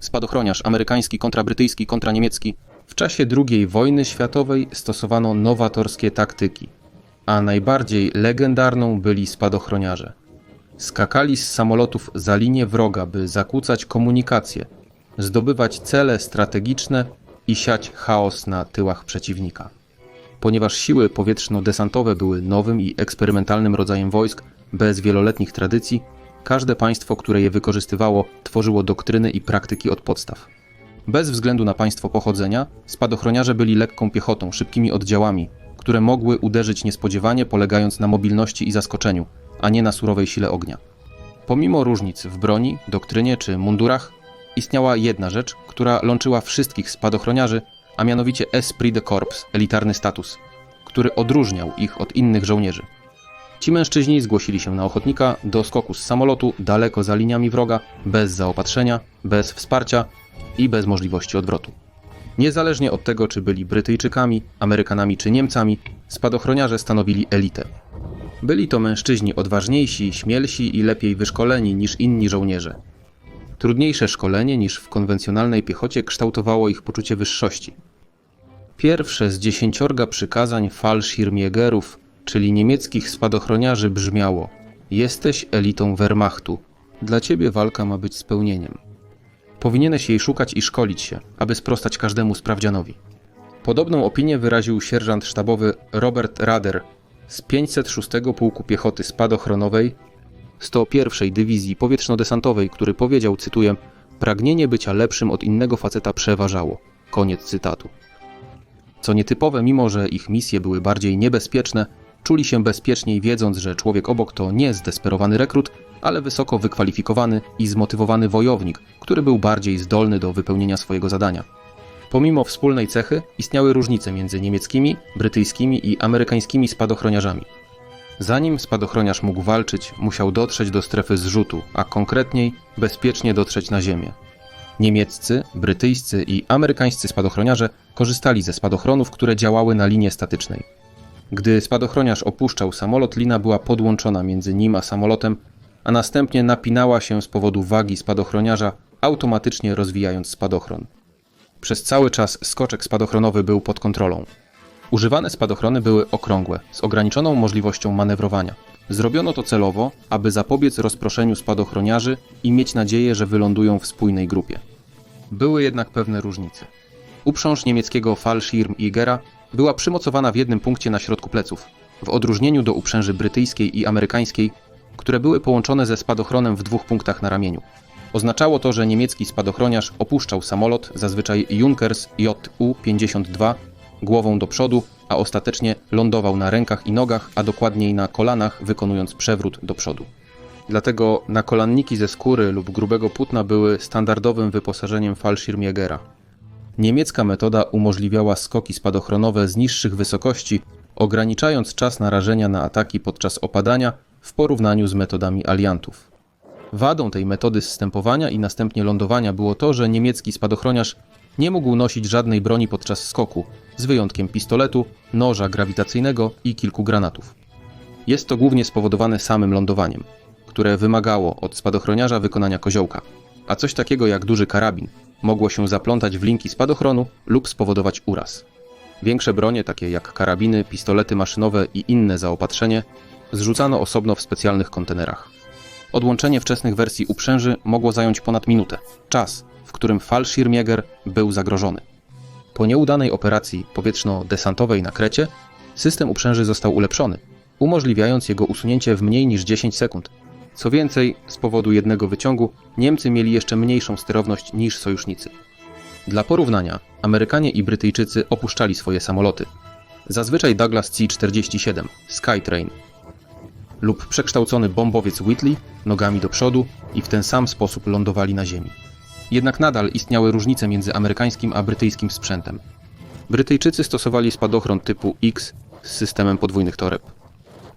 spadochroniarz amerykański kontra brytyjski kontra niemiecki. W czasie II wojny światowej stosowano nowatorskie taktyki, a najbardziej legendarną byli spadochroniarze. Skakali z samolotów za linię wroga, by zakłócać komunikację, zdobywać cele strategiczne i siać chaos na tyłach przeciwnika. Ponieważ siły powietrzno-desantowe były nowym i eksperymentalnym rodzajem wojsk bez wieloletnich tradycji, każde państwo, które je wykorzystywało, tworzyło doktryny i praktyki od podstaw. Bez względu na państwo pochodzenia, spadochroniarze byli lekką piechotą, szybkimi oddziałami, które mogły uderzyć niespodziewanie, polegając na mobilności i zaskoczeniu, a nie na surowej sile ognia. Pomimo różnic w broni, doktrynie czy mundurach, istniała jedna rzecz, która łączyła wszystkich spadochroniarzy, a mianowicie esprit de corps, elitarny status, który odróżniał ich od innych żołnierzy. Ci mężczyźni zgłosili się na ochotnika do skoku z samolotu daleko za liniami wroga, bez zaopatrzenia, bez wsparcia i bez możliwości odwrotu. Niezależnie od tego, czy byli Brytyjczykami, Amerykanami czy Niemcami, spadochroniarze stanowili elitę. Byli to mężczyźni odważniejsi, śmielsi i lepiej wyszkoleni niż inni żołnierze. Trudniejsze szkolenie niż w konwencjonalnej piechocie kształtowało ich poczucie wyższości. Pierwsze z dziesięciorga przykazań Fallschirmjägerów, czyli niemieckich spadochroniarzy, brzmiało: Jesteś elitą Wehrmachtu. Dla ciebie walka ma być spełnieniem. Powinieneś jej szukać i szkolić się, aby sprostać każdemu sprawdzianowi. Podobną opinię wyraził sierżant sztabowy Robert Rader z 506 Pułku Piechoty Spadochronowej 101 Dywizji Powietrzno-Desantowej, który powiedział, cytuję, pragnienie bycia lepszym od innego faceta przeważało. Koniec cytatu. Co nietypowe, mimo że ich misje były bardziej niebezpieczne, czuli się bezpieczniej wiedząc, że człowiek obok to nie zdesperowany rekrut, ale wysoko wykwalifikowany i zmotywowany wojownik, który był bardziej zdolny do wypełnienia swojego zadania. Pomimo wspólnej cechy, istniały różnice między niemieckimi, brytyjskimi i amerykańskimi spadochroniarzami. Zanim spadochroniarz mógł walczyć, musiał dotrzeć do strefy zrzutu, a konkretniej bezpiecznie dotrzeć na ziemię. Niemieccy, brytyjscy i amerykańscy spadochroniarze korzystali ze spadochronów, które działały na linie statycznej. Gdy spadochroniarz opuszczał samolot, lina była podłączona między nim a samolotem, a następnie napinała się z powodu wagi spadochroniarza, automatycznie rozwijając spadochron. Przez cały czas skoczek spadochronowy był pod kontrolą. Używane spadochrony były okrągłe, z ograniczoną możliwością manewrowania. Zrobiono to celowo, aby zapobiec rozproszeniu spadochroniarzy i mieć nadzieję, że wylądują w spójnej grupie. Były jednak pewne różnice. Uprząż niemieckiego Fallschirmjägera była przymocowana w jednym punkcie na środku pleców, w odróżnieniu do uprzęży brytyjskiej i amerykańskiej, które były połączone ze spadochronem w dwóch punktach na ramieniu. Oznaczało to, że niemiecki spadochroniarz opuszczał samolot, zazwyczaj Junkers JU-52, głową do przodu, a ostatecznie lądował na rękach i nogach, a dokładniej na kolanach, wykonując przewrót do przodu. Dlatego nakolanniki ze skóry lub grubego płótna były standardowym wyposażeniem Fallschirmjägera. Niemiecka metoda umożliwiała skoki spadochronowe z niższych wysokości, ograniczając czas narażenia na ataki podczas opadania w porównaniu z metodami aliantów. Wadą tej metody zstępowania i następnie lądowania było to, że niemiecki spadochroniarz nie mógł nosić żadnej broni podczas skoku, z wyjątkiem pistoletu, noża grawitacyjnego i kilku granatów. Jest to głównie spowodowane samym lądowaniem, które wymagało od spadochroniarza wykonania koziołka, a coś takiego jak duży karabin mogło się zaplątać w linki spadochronu lub spowodować uraz. Większe bronie, takie jak karabiny, pistolety maszynowe i inne zaopatrzenie, zrzucano osobno w specjalnych kontenerach. Odłączenie wczesnych wersji uprzęży mogło zająć ponad minutę. Czas, w którym Fallschirmjäger był zagrożony. Po nieudanej operacji powietrzno-desantowej na Krecie, system uprzęży został ulepszony, umożliwiając jego usunięcie w mniej niż 10 sekund. Co więcej, z powodu jednego wyciągu Niemcy mieli jeszcze mniejszą sterowność niż sojusznicy. Dla porównania, Amerykanie i Brytyjczycy opuszczali swoje samoloty. Zazwyczaj Douglas C-47 Skytrain lub przekształcony bombowiec Whitley nogami do przodu i w ten sam sposób lądowali na ziemi. Jednak nadal istniały różnice między amerykańskim a brytyjskim sprzętem. Brytyjczycy stosowali spadochron typu X z systemem podwójnych toreb.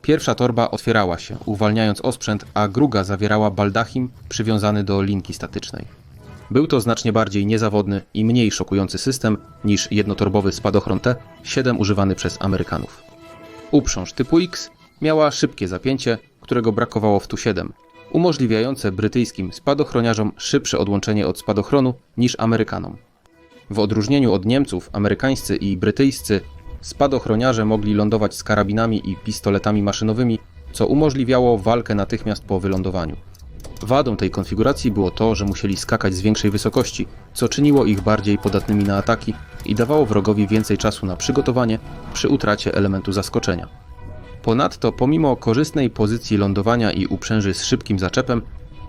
Pierwsza torba otwierała się, uwalniając osprzęt, a druga zawierała baldachim przywiązany do linki statycznej. Był to znacznie bardziej niezawodny i mniej szokujący system niż jednotorbowy spadochron T-7 używany przez Amerykanów. Uprząż typu X miała szybkie zapięcie, którego brakowało w Tu-7, umożliwiające brytyjskim spadochroniarzom szybsze odłączenie od spadochronu niż Amerykanom. W odróżnieniu od Niemców, amerykańscy i brytyjscy spadochroniarze mogli lądować z karabinami i pistoletami maszynowymi, co umożliwiało walkę natychmiast po wylądowaniu. Wadą tej konfiguracji było to, że musieli skakać z większej wysokości, co czyniło ich bardziej podatnymi na ataki i dawało wrogowi więcej czasu na przygotowanie przy utracie elementu zaskoczenia. Ponadto, pomimo korzystnej pozycji lądowania i uprzęży z szybkim zaczepem,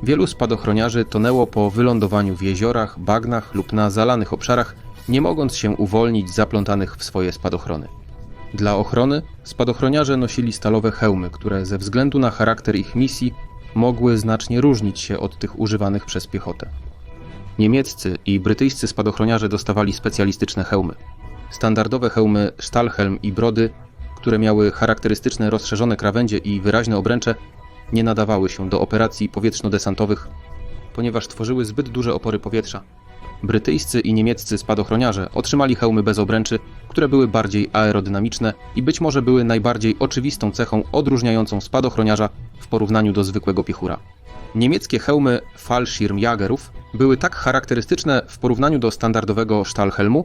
wielu spadochroniarzy tonęło po wylądowaniu w jeziorach, bagnach lub na zalanych obszarach, nie mogąc się uwolnić zaplątanych w swoje spadochrony. Dla ochrony spadochroniarze nosili stalowe hełmy, które ze względu na charakter ich misji mogły znacznie różnić się od tych używanych przez piechotę. Niemieccy i brytyjscy spadochroniarze dostawali specjalistyczne hełmy. Standardowe hełmy Stahlhelm i Brody, które miały charakterystyczne rozszerzone krawędzie i wyraźne obręcze, nie nadawały się do operacji powietrzno-desantowych, ponieważ tworzyły zbyt duże opory powietrza. Brytyjscy i niemieccy spadochroniarze otrzymali hełmy bez obręczy, które były bardziej aerodynamiczne i być może były najbardziej oczywistą cechą odróżniającą spadochroniarza w porównaniu do zwykłego piechura. Niemieckie hełmy Fallschirmjägerów były tak charakterystyczne w porównaniu do standardowego Stahlhelmu,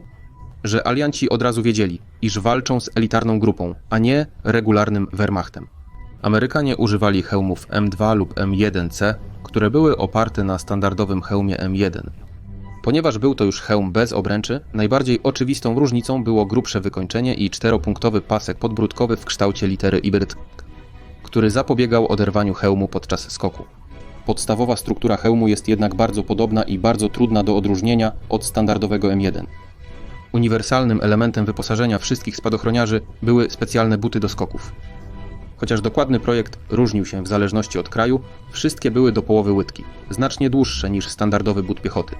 że alianci od razu wiedzieli, iż walczą z elitarną grupą, a nie regularnym Wehrmachtem. Amerykanie używali hełmów M2 lub M1C, które były oparte na standardowym hełmie M1. Ponieważ był to już hełm bez obręczy, najbardziej oczywistą różnicą było grubsze wykończenie i czteropunktowy pasek podbródkowy w kształcie litery Y, który zapobiegał oderwaniu hełmu podczas skoku. Podstawowa struktura hełmu jest jednak bardzo podobna i bardzo trudna do odróżnienia od standardowego M1. Uniwersalnym elementem wyposażenia wszystkich spadochroniarzy były specjalne buty do skoków. Chociaż dokładny projekt różnił się w zależności od kraju, wszystkie były do połowy łydki, znacznie dłuższe niż standardowy but piechoty.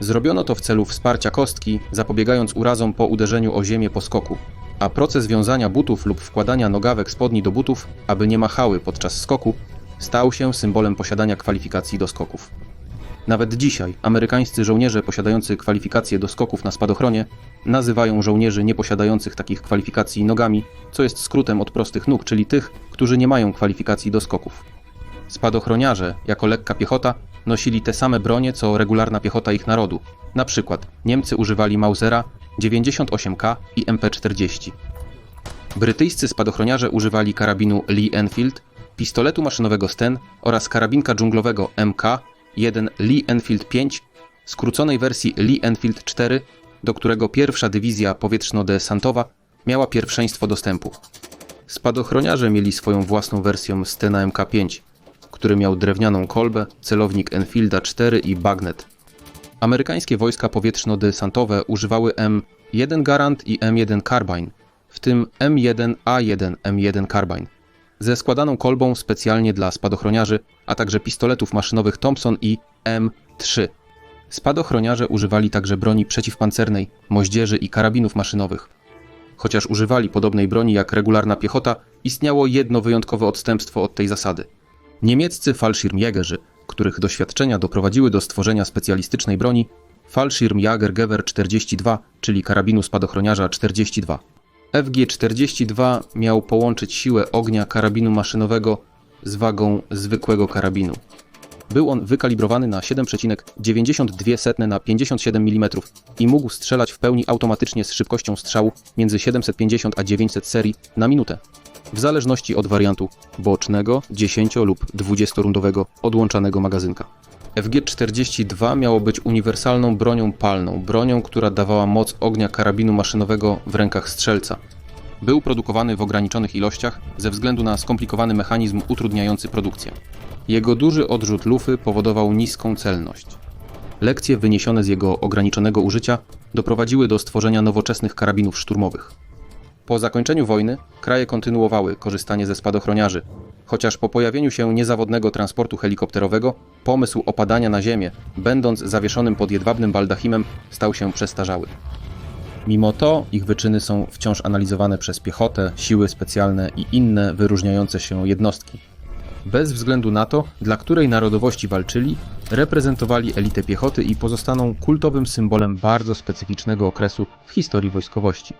Zrobiono to w celu wsparcia kostki, zapobiegając urazom po uderzeniu o ziemię po skoku, a proces wiązania butów lub wkładania nogawek spodni do butów, aby nie machały podczas skoku, stał się symbolem posiadania kwalifikacji do skoków. Nawet dzisiaj amerykańscy żołnierze posiadający kwalifikacje do skoków na spadochronie nazywają żołnierzy nieposiadających takich kwalifikacji nogami, co jest skrótem od prostych nóg, czyli tych, którzy nie mają kwalifikacji do skoków. Spadochroniarze, jako lekka piechota, nosili te same bronie co regularna piechota ich narodu. Na przykład Niemcy używali Mausera 98K i MP40. Brytyjscy spadochroniarze używali karabinu Lee Enfield, pistoletu maszynowego Sten oraz karabinka dżunglowego MK 1 Lee Enfield 5, skróconej wersji Lee Enfield 4, do którego pierwsza dywizja powietrzno-desantowa miała pierwszeństwo dostępu. Spadochroniarze mieli swoją własną wersję Stena MK5, który miał drewnianą kolbę, celownik Enfielda 4 i bagnet. Amerykańskie wojska powietrzno-desantowe używały M1 Garand i M1 Carbine, w tym M1A1 M1 Carbine, ze składaną kolbą specjalnie dla spadochroniarzy, a także pistoletów maszynowych Thompson i M3. Spadochroniarze używali także broni przeciwpancernej, moździerzy i karabinów maszynowych. Chociaż używali podobnej broni jak regularna piechota, istniało jedno wyjątkowe odstępstwo od tej zasady. Niemieccy Fallschirmjägerzy, których doświadczenia doprowadziły do stworzenia specjalistycznej broni, Fallschirmjägergewehr 42, czyli karabinu spadochroniarza 42. FG-42 miał połączyć siłę ognia karabinu maszynowego z wagą zwykłego karabinu. Był on wykalibrowany na 7,92 na 57 mm i mógł strzelać w pełni automatycznie z szybkością strzału między 750 a 900 serii na minutę, w zależności od wariantu bocznego, 10 lub 20-rundowego odłączanego magazynka. FG-42 miało być uniwersalną bronią palną, bronią, która dawała moc ognia karabinu maszynowego w rękach strzelca. Był produkowany w ograniczonych ilościach ze względu na skomplikowany mechanizm utrudniający produkcję. Jego duży odrzut lufy powodował niską celność. Lekcje wyniesione z jego ograniczonego użycia doprowadziły do stworzenia nowoczesnych karabinów szturmowych. Po zakończeniu wojny kraje kontynuowały korzystanie ze spadochroniarzy, chociaż po pojawieniu się niezawodnego transportu helikopterowego pomysł opadania na ziemię, będąc zawieszonym pod jedwabnym baldachimem, stał się przestarzały. Mimo to ich wyczyny są wciąż analizowane przez piechotę, siły specjalne i inne wyróżniające się jednostki. Bez względu na to, dla której narodowości walczyli, reprezentowali elitę piechoty i pozostaną kultowym symbolem bardzo specyficznego okresu w historii wojskowości.